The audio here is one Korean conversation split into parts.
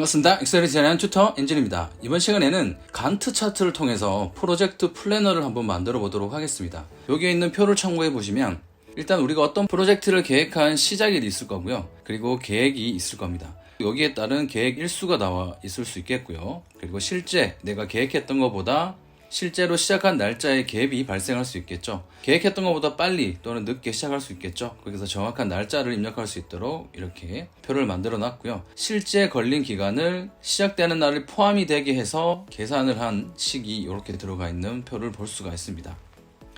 반갑습니다. 엑셀을 디자인하는 튜터 엔진입니다. 이번 시간에는 간트 차트를 통해서 프로젝트 플래너를 한번 만들어 보도록 하겠습니다. 여기에 있는 표를 참고해 보시면 일단 우리가 어떤 프로젝트를 계획한 시작이 있을 거고요. 그리고 계획이 있을 겁니다. 여기에 따른 계획 일수가 나와 있을 수 있겠고요. 그리고 실제 내가 계획했던 것보다 실제로 시작한 날짜에 갭이 발생할 수 있겠죠. 계획했던 것보다 빨리 또는 늦게 시작할 수 있겠죠. 그래서 정확한 날짜를 입력할 수 있도록 이렇게 표를 만들어 놨고요. 실제 걸린 기간을 시작되는 날을 포함이 되게 해서 계산을 한 식이 이렇게 들어가 있는 표를 볼 수가 있습니다.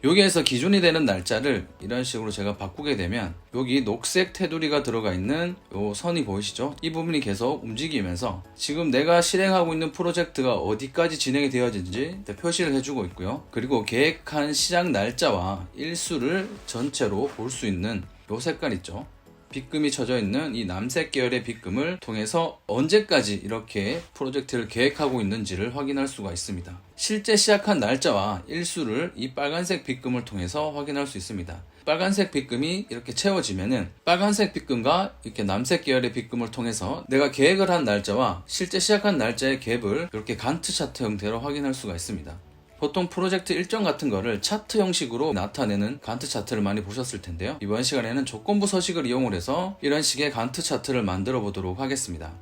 여기에서 기준이 되는 날짜를 이런 식으로 제가 바꾸게 되면 여기 녹색 테두리가 들어가 있는 요 선이 보이시죠? 이 부분이 계속 움직이면서 지금 내가 실행하고 있는 프로젝트가 어디까지 진행이 되어진지 표시를 해주고 있고요. 그리고 계획한 시작 날짜와 일수를 전체로 볼 수 있는 요 색깔 있죠? 빗금이 쳐져 있는 이 남색 계열의 빗금을 통해서 언제까지 이렇게 프로젝트를 계획하고 있는지를 확인할 수가 있습니다. 실제 시작한 날짜와 일수를 이 빨간색 빗금을 통해서 확인할 수 있습니다. 빨간색 빗금이 이렇게 채워지면은 빨간색 빗금과 이렇게 남색 계열의 빗금을 통해서 내가 계획을 한 날짜와 실제 시작한 날짜의 갭을 이렇게 간트 차트 형태로 확인할 수가 있습니다. 보통 프로젝트 일정 같은 거를 차트 형식으로 나타내는 간트 차트를 많이 보셨을 텐데요. 이번 시간에는 조건부 서식을 이용을 해서 이런 식의 간트 차트를 만들어 보도록 하겠습니다.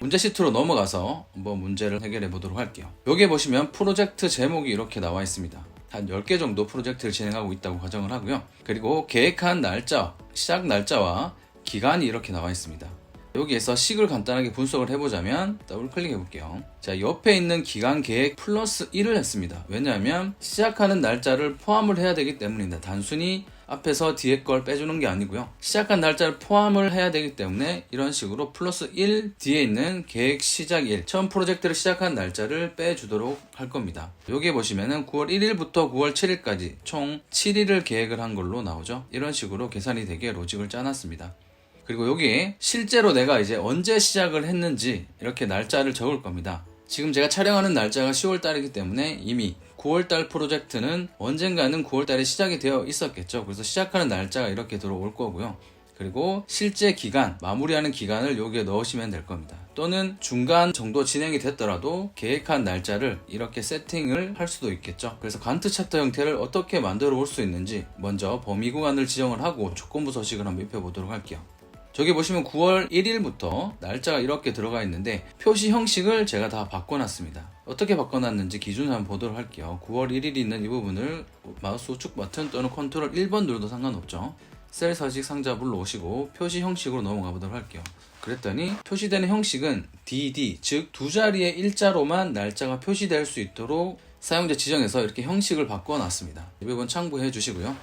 문제 시트로 넘어가서 한번 문제를 해결해 보도록 할게요. 여기에 보시면 프로젝트 제목이 이렇게 나와 있습니다. 한 10개 정도 프로젝트를 진행하고 있다고 가정을 하고요. 그리고 계획한 날짜, 시작 날짜와 기간이 이렇게 나와 있습니다. 여기에서 식을 간단하게 분석을 해보자면 더블 클릭해 볼게요. 자, 옆에 있는 기간 계획 플러스 1을 했습니다. 왜냐하면 시작하는 날짜를 포함을 해야 되기 때문입니다. 단순히 앞에서 뒤에 걸 빼주는 게 아니고요. 시작한 날짜를 포함을 해야 되기 때문에 이런 식으로 플러스 1 뒤에 있는 계획 시작 1 처음 프로젝트를 시작한 날짜를 빼주도록 할 겁니다. 여기에 보시면은 9월 1일부터 9월 7일까지 총 7일을 계획을 한 걸로 나오죠. 이런 식으로 계산이 되게 로직을 짜놨습니다. 그리고 여기에 실제로 내가 이제 언제 시작을 했는지 이렇게 날짜를 적을 겁니다. 지금 제가 촬영하는 날짜가 10월 달이기 때문에 이미 9월 달 프로젝트는 언젠가는 9월 달에 시작이 되어 있었겠죠. 그래서 시작하는 날짜가 이렇게 들어올 거고요. 그리고 실제 기간, 마무리하는 기간을 여기에 넣으시면 될 겁니다. 또는 중간 정도 진행이 됐더라도 계획한 날짜를 이렇게 세팅을 할 수도 있겠죠. 그래서 간트 차트 형태를 어떻게 만들어 볼수 있는지 먼저 범위 구간을 지정을 하고 조건부 서식을 한번 입혀 보도록 할게요. 저기 보시면 9월 1일부터 날짜가 이렇게 들어가 있는데 표시 형식을 제가 다 바꿔놨습니다. 어떻게 바꿔놨는지 기준을 한번 보도록 할게요. 9월 1일이 있는 이 부분을 마우스 우측 버튼 또는 컨트롤 1번 눌러도 상관없죠. 셀 서식 상자 불러오시고 표시 형식으로 넘어가 보도록 할게요. 그랬더니 표시되는 형식은 DD 즉 두 자리의 일자로만 날짜가 표시될 수 있도록 사용자 지정에서 이렇게 형식을 바꿔 놨습니다. 이 부분 참고해 주시고요.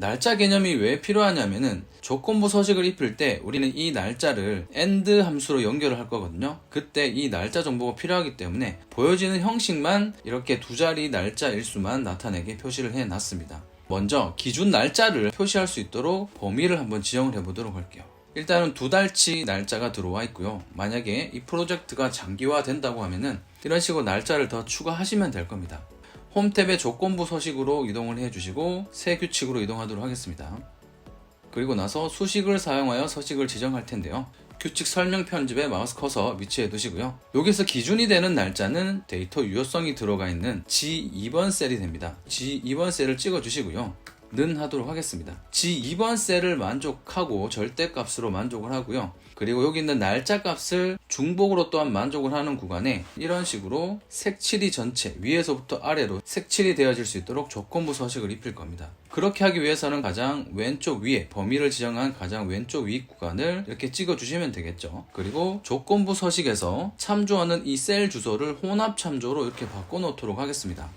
날짜 개념이 왜 필요하냐면은 조건부 서식을 입힐 때 우리는 이 날짜를 end 함수로 연결을 할 거거든요. 그때 이 날짜 정보가 필요하기 때문에 보여지는 형식만 이렇게 두 자리 날짜 일수만 나타내게 표시를 해 놨습니다. 먼저 기준 날짜를 표시할 수 있도록 범위를 한번 지정을 해 보도록 할게요. 일단은 두 달치 날짜가 들어와 있고요. 만약에 이 프로젝트가 장기화 된다고 하면은 이런 식으로 날짜를 더 추가하시면 될 겁니다. 홈탭의 조건부 서식으로 이동을 해주시고 새 규칙으로 이동하도록 하겠습니다. 그리고 나서 수식을 사용하여 서식을 지정할 텐데요. 규칙 설명 편집에 마우스 커서 위치해 두시고요. 여기서 기준이 되는 날짜는 데이터 유효성이 들어가 있는 G2번 셀이 됩니다. G2번 셀을 찍어 주시고요. 는 하도록 하겠습니다. G2번 셀을 만족하고 절대값으로 만족을 하고요. 그리고 여기 있는 날짜 값을 중복으로 또한 만족을 하는 구간에 이런 식으로 색칠이 전체 위에서부터 아래로 색칠이 되어질 수 있도록 조건부 서식을 입힐 겁니다. 그렇게 하기 위해서는 가장 왼쪽 위에 범위를 지정한 가장 왼쪽 위 구간을 이렇게 찍어 주시면 되겠죠. 그리고 조건부 서식에서 참조하는 이 셀 주소를 혼합 참조로 이렇게 바꿔 놓도록 하겠습니다.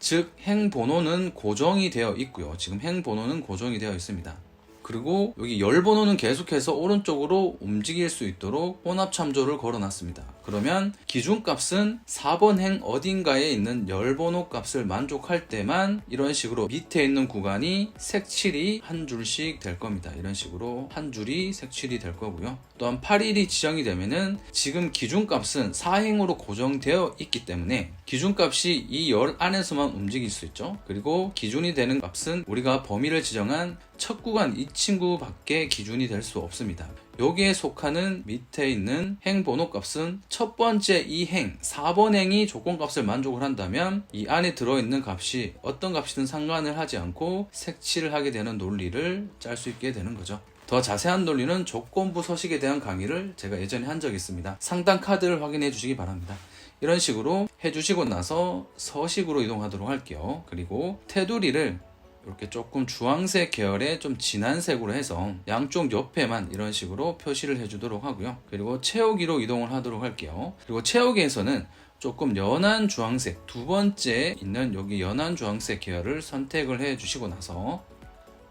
즉, 행 번호는 고정이 되어 있고요. 지금 행 번호는 고정이 되어 있습니다. 그리고 여기 열 번호는 계속해서 오른쪽으로 움직일 수 있도록 혼합 참조를 걸어놨습니다. 그러면 기준값은 4번 행 어딘가에 있는 열 번호 값을 만족할 때만 이런 식으로 밑에 있는 구간이 색칠이 한 줄씩 될 겁니다. 이런 식으로 한 줄이 색칠이 될 거고요. 또한 8일이 지정이 되면은 지금 기준값은 4행으로 고정되어 있기 때문에 기준값이 이 열 안에서만 움직일 수 있죠. 그리고 기준이 되는 값은 우리가 범위를 지정한 첫 구간 이 친구밖에 기준이 될 수 없습니다. 여기에 속하는 밑에 있는 행 번호 값은 첫 번째 이 행, 4번 행이 조건 값을 만족을 한다면 이 안에 들어있는 값이 어떤 값이든 상관을 하지 않고 색칠을 하게 되는 논리를 짤 수 있게 되는 거죠. 더 자세한 논리는 조건부 서식에 대한 강의를 제가 예전에 한 적이 있습니다. 상단 카드를 확인해 주시기 바랍니다. 이런 식으로 해주시고 나서 서식으로 이동하도록 할게요. 그리고 테두리를 이렇게 조금 주황색 계열의 좀 진한 색으로 해서 양쪽 옆에만 이런 식으로 표시를 해주도록 하고요. 그리고 채우기로 이동을 하도록 할게요. 그리고 채우기에서는 조금 연한 주황색 두 번째 있는 여기 연한 주황색 계열을 선택을 해 주시고 나서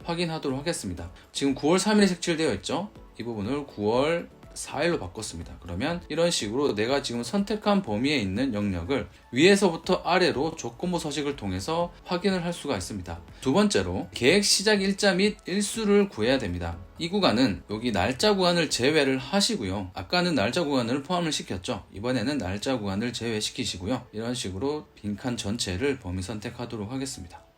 확인하도록 하겠습니다. 지금 9월 3일에 색칠되어 있죠? 이 부분을 9월 4일로 바꿨습니다. 그러면 이런 식으로 내가 지금 선택한 범위에 있는 영역을 위에서부터 아래로 조건부 서식을 통해서 확인을 할 수가 있습니다. 두 번째로 계획 시작 일자 및 일수를 구해야 됩니다. 이 구간은 여기 날짜 구간을 제외를 하시고요. 아까는 날짜 구간을 포함을 시켰죠. 이번에는 날짜 구간을 제외시키시고요. 이런 식으로 빈칸 전체를 범위 선택하도록 하겠습니다.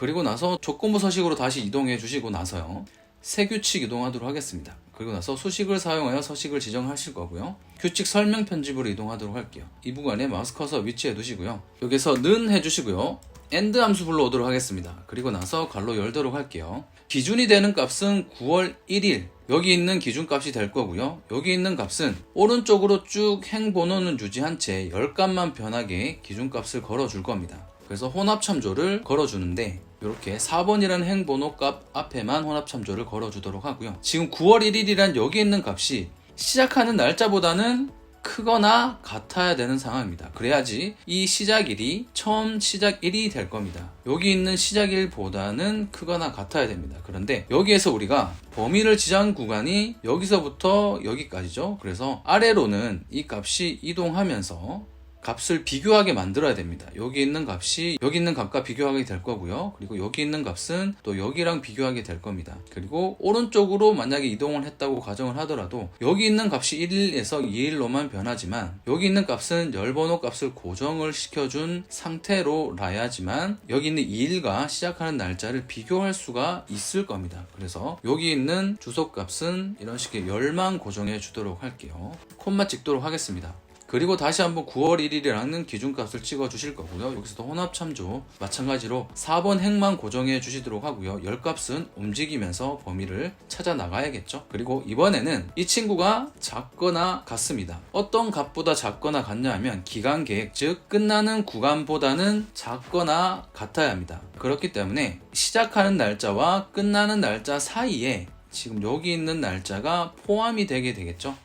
그리고 나서 조건부 서식으로 다시 이동해 주시고 나서요. 새 규칙 이동하도록 하겠습니다. 그리고 나서 수식을 사용하여 서식을 지정하실 거고요. 규칙 설명 편집으로 이동하도록 할게요. 이 부분에 마우스 커서 위치해 두시고요. 여기서 는 해주시고요. 엔드 함수 불러오도록 하겠습니다. 그리고 나서 괄로 열도록 할게요. 기준이 되는 값은 9월 1일 여기 있는 기준값이 될 거고요. 여기 있는 값은 오른쪽으로 쭉 행번호는 유지한 채 10값만 변하게 기준값을 걸어줄 겁니다. 그래서 혼합 참조를 걸어주는데 이렇게 4번이라는 행번호 값 앞에만 혼합 참조를 걸어주도록 하고요. 지금 9월 1일이란 여기 있는 값이 시작하는 날짜보다는 크거나 같아야 되는 상황입니다. 그래야지 이 시작일이 처음 시작일이 될 겁니다. 여기 있는 시작일보다는 크거나 같아야 됩니다. 그런데 여기에서 우리가 범위를 지정 구간이 여기서부터 여기까지죠. 그래서 아래로는 이 값이 이동하면서 값을 비교하게 만들어야 됩니다. 여기 있는 값이 여기 있는 값과 비교하게 될 거고요. 그리고 여기 있는 값은 또 여기랑 비교하게 될 겁니다. 그리고 오른쪽으로 만약에 이동을 했다고 가정을 하더라도 여기 있는 값이 1에서 2일로만 변하지만 여기 있는 값은 열번호 값을 고정을 시켜준 상태로 라야지만 여기 있는 2일과 시작하는 날짜를 비교할 수가 있을 겁니다. 그래서 여기 있는 주소 값은 이런 식의 열만 고정해 주도록 할게요. 콤마 찍도록 하겠습니다. 그리고 다시 한번 9월 1일이라는 기준값을 찍어 주실 거고요. 여기서도 혼합 참조 마찬가지로 4번 행만 고정해 주시도록 하고요. 열 값은 움직이면서 범위를 찾아 나가야겠죠. 그리고 이번에는 이 친구가 작거나 같습니다. 어떤 값보다 작거나 같냐 하면 기간 계획 즉 끝나는 구간보다는 작거나 같아야 합니다. 그렇기 때문에 시작하는 날짜와 끝나는 날짜 사이에 지금 여기 있는 날짜가 포함이 되게 되겠죠.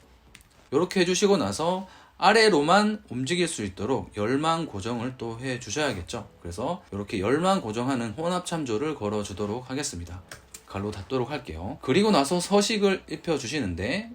이렇게 해주시고 나서 아래로만 움직일 수 있도록 열만 고정을 또 해 주셔야겠죠. 그래서 이렇게 열만 고정하는 혼합 참조를 걸어 주도록 하겠습니다. 갈로 닫도록 할게요. 그리고 나서 서식을 입혀 주시는데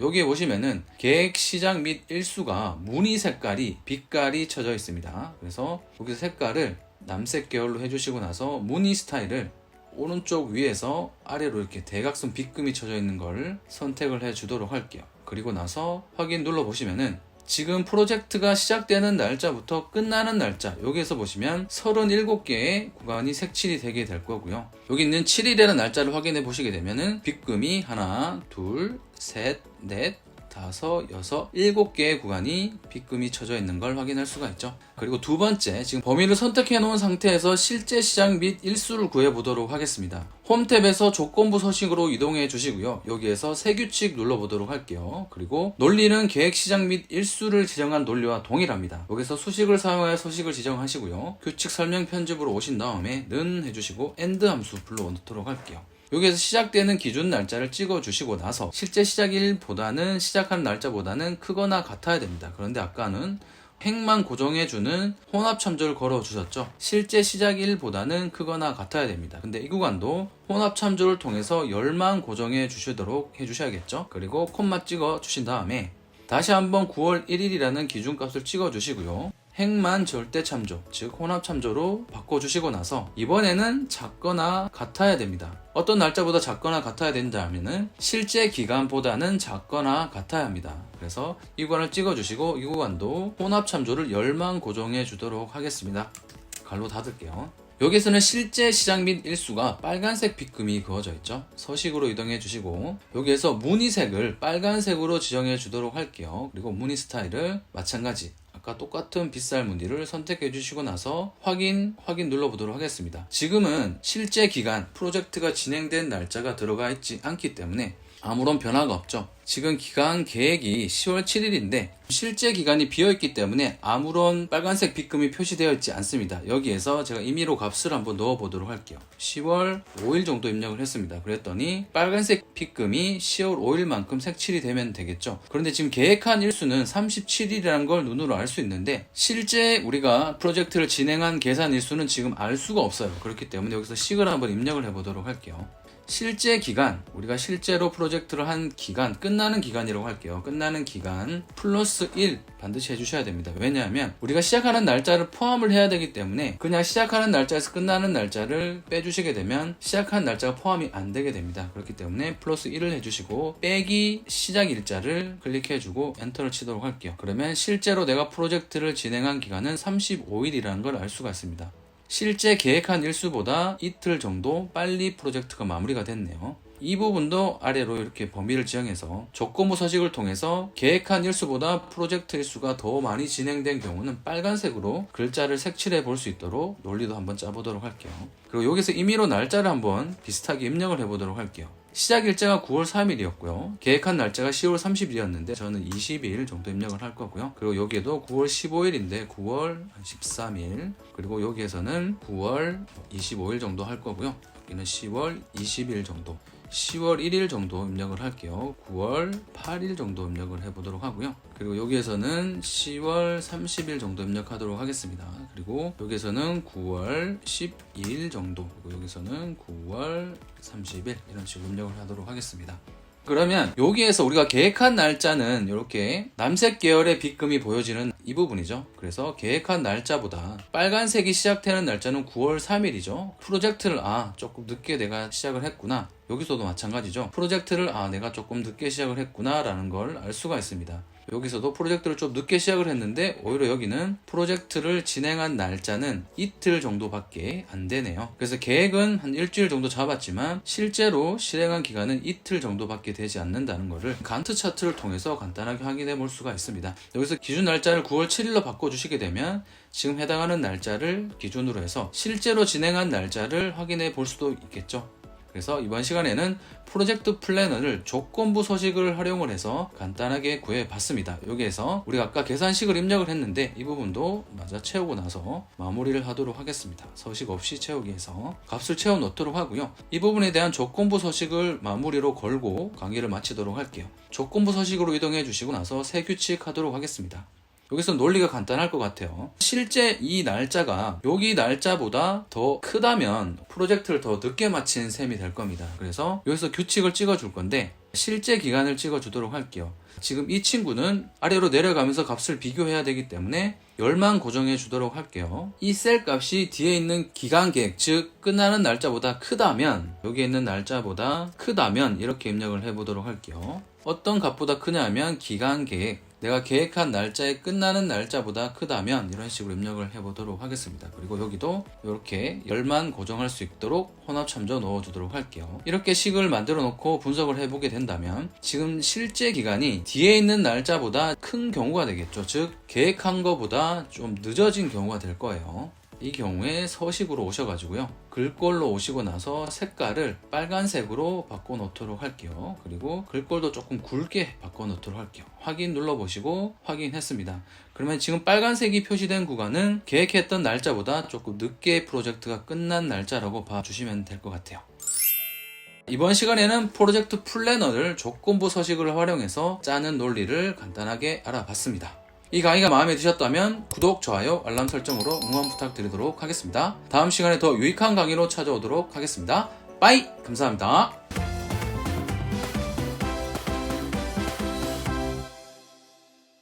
여기에 보시면은 계획 시작 및 일수가 무늬 색깔이 빛깔이 쳐져 있습니다. 그래서 여기서 색깔을 남색 계열로 해주시고 나서 무늬 스타일을 오른쪽 위에서 아래로 이렇게 대각선 빗금이 쳐져 있는 걸 선택을 해 주도록 할게요. 그리고 나서 확인 눌러 보시면은 지금 프로젝트가 시작되는 날짜부터 끝나는 날짜 여기에서 보시면 37개의 구간이 색칠이 되게 될 거고요. 여기 있는 7일이라는 날짜를 확인해 보시게 되면은 빗금이 하나, 둘, 셋, 넷, 다섯, 여섯, 일곱 개의 구간이 빗금이 쳐져 있는 걸 확인할 수가 있죠. 그리고 두 번째, 지금 범위를 선택해 놓은 상태에서 실제 시작 및 일수를 구해 보도록 하겠습니다. 홈 탭에서 조건부 서식으로 이동해 주시고요. 여기에서 새 규칙 눌러 보도록 할게요. 그리고 논리는 계획 시작 및 일수를 지정한 논리와 동일합니다. 여기서 수식을 사용하여 서식을 지정하시고요. 규칙 설명 편집으로 오신 다음에 는 해주시고 엔드 함수 불러 넣도록 할게요. 여기에서 시작되는 기준 날짜를 찍어 주시고 나서 실제 시작일보다는 시작한 날짜보다는 크거나 같아야 됩니다. 그런데 아까는 행만 고정해주는 혼합 참조를 걸어 주셨죠. 실제 시작일보다는 크거나 같아야 됩니다. 근데 이 구간도 혼합 참조를 통해서 열만 고정해 주시도록 해주셔야겠죠. 그리고 콤마 찍어 주신 다음에 다시 한번 9월 1일이라는 기준값을 찍어 주시고요. 행만 절대 참조, 즉 혼합 참조로 바꿔주시고 나서 이번에는 작거나 같아야 됩니다. 어떤 날짜보다 작거나 같아야 된다면은 실제 기간보다는 작거나 같아야 합니다. 그래서 이 구간을 찍어주시고 이 구간도 혼합 참조를 열만 고정해 주도록 하겠습니다. 갈로 닫을게요. 여기서는 실제 시작 및 일수가 빨간색 빗금이 그어져 있죠. 서식으로 이동해 주시고 여기에서 무늬색을 빨간색으로 지정해 주도록 할게요. 그리고 무늬 스타일을 마찬가지 아까 똑같은 빗살 무늬를 선택해 주시고 나서 확인 확인 눌러 보도록 하겠습니다. 지금은 실제 기간 프로젝트가 진행된 날짜가 들어가 있지 않기 때문에 아무런 변화가 없죠. 지금 기간 계획이 10월 7일인데 실제 기간이 비어 있기 때문에 아무런 빨간색 빗금이 표시되어 있지 않습니다. 여기에서 제가 임의로 값을 한번 넣어 보도록 할게요. 10월 5일 정도 입력을 했습니다. 그랬더니 빨간색 빗금이 10월 5일만큼 색칠이 되면 되겠죠. 그런데 지금 계획한 일수는 37일이라는 걸 눈으로 알 수 있는데 실제 우리가 프로젝트를 진행한 계산 일수는 지금 알 수가 없어요. 그렇기 때문에 여기서 식을 한번 입력을 해 보도록 할게요. 실제 기간, 우리가 실제로 프로젝트를 한 기간, 끝나는 기간이라고 할게요. 끝나는 기간 플러스 1 반드시 해주셔야 됩니다. 왜냐하면 우리가 시작하는 날짜를 포함을 해야 되기 때문에 그냥 시작하는 날짜에서 끝나는 날짜를 빼주시게 되면 시작한 날짜가 포함이 안 되게 됩니다. 그렇기 때문에 플러스 1을 해주시고 빼기 시작 일자를 클릭해주고 엔터를 치도록 할게요. 그러면 실제로 내가 프로젝트를 진행한 기간은 35일이라는 걸 알 수가 있습니다. 실제 계획한 일수보다 이틀 정도 빨리 프로젝트가 마무리가 됐네요. 이 부분도 아래로 이렇게 범위를 지정해서 조건부 서식을 통해서 계획한 일수보다 프로젝트 일수가 더 많이 진행된 경우는 빨간색으로 글자를 색칠해 볼 수 있도록 논리도 한번 짜보도록 할게요. 그리고 여기서 임의로 날짜를 한번 비슷하게 입력을 해보도록 할게요. 시작 일자가 9월 3일이었고요. 계획한 날짜가 10월 30일이었는데 저는 20일 정도 입력을 할 거고요. 그리고 여기에도 9월 15일인데 9월 13일 그리고 여기에서는 9월 25일 정도 할 거고요. 여기는 10월 20일 정도 10월 1일 정도 입력을 할게요. 9월 8일 정도 입력을 해보도록 하고요. 그리고 여기에서는 10월 30일 정도 입력하도록 하겠습니다. 그리고 여기에서는 9월 12일 정도, 그리고 여기서는 9월 30일 이런 식으로 입력을 하도록 하겠습니다. 그러면 여기에서 우리가 계획한 날짜는 이렇게 남색 계열의 빗금이 보여지는 이 부분이죠. 그래서 계획한 날짜보다 빨간색이 시작되는 날짜는 9월 3일이죠. 프로젝트를 아 조금 늦게 내가 시작을 했구나. 여기서도 마찬가지죠. 프로젝트를 아 내가 조금 늦게 시작을 했구나 라는 걸 알 수가 있습니다. 여기서도 프로젝트를 좀 늦게 시작을 했는데 오히려 여기는 프로젝트를 진행한 날짜는 이틀 정도밖에 안 되네요. 그래서 계획은 한 일주일 정도 잡았지만 실제로 실행한 기간은 이틀 정도밖에 되지 않는다는 것을 간트 차트를 통해서 간단하게 확인해 볼 수가 있습니다. 여기서 기준 날짜를 9월 7일로 바꿔 주시게 되면 지금 해당하는 날짜를 기준으로 해서 실제로 진행한 날짜를 확인해 볼 수도 있겠죠. 그래서 이번 시간에는 프로젝트 플래너를 조건부 서식을 활용을 해서 간단하게 구해 봤습니다. 여기에서 우리가 아까 계산식을 입력을 했는데 이 부분도 맞아 채우고 나서 마무리를 하도록 하겠습니다. 서식 없이 채우기에서 값을 채워 넣도록 하고요. 이 부분에 대한 조건부 서식을 마무리로 걸고 강의를 마치도록 할게요. 조건부 서식으로 이동해 주시고 나서 새 규칙 하도록 하겠습니다. 여기서 논리가 간단할 것 같아요. 실제 이 날짜가 여기 날짜보다 더 크다면 프로젝트를 더 늦게 마친 셈이 될 겁니다. 그래서 여기서 규칙을 찍어 줄 건데 실제 기간을 찍어 주도록 할게요. 지금 이 친구는 아래로 내려가면서 값을 비교해야 되기 때문에 열만 고정해 주도록 할게요. 이 셀 값이 뒤에 있는 기간 계획, 즉 끝나는 날짜보다 크다면 여기 있는 날짜보다 크다면 이렇게 입력을 해 보도록 할게요. 어떤 값보다 크냐면 기간 계획, 내가 계획한 날짜에 끝나는 날짜보다 크다면 이런 식으로 입력을 해보도록 하겠습니다. 그리고 여기도 이렇게 열만 고정할 수 있도록 혼합 참조 넣어주도록 할게요. 이렇게 식을 만들어 놓고 분석을 해보게 된다면 지금 실제 기간이 뒤에 있는 날짜보다 큰 경우가 되겠죠. 즉 계획한 것보다 좀 늦어진 경우가 될 거예요. 이 경우에 서식으로 오셔가지고요. 글꼴로 오시고 나서 색깔을 빨간색으로 바꿔 놓도록 할게요. 그리고 글꼴도 조금 굵게 바꿔 놓도록 할게요. 확인 눌러보시고 확인했습니다. 그러면 지금 빨간색이 표시된 구간은 계획했던 날짜보다 조금 늦게 프로젝트가 끝난 날짜라고 봐주시면 될 것 같아요. 이번 시간에는 프로젝트 플래너를 조건부 서식을 활용해서 짜는 논리를 간단하게 알아봤습니다. 이 강의가 마음에 드셨다면 구독, 좋아요, 알람 설정으로 응원 부탁드리도록 하겠습니다. 다음 시간에 더 유익한 강의로 찾아오도록 하겠습니다. 빠이! 감사합니다.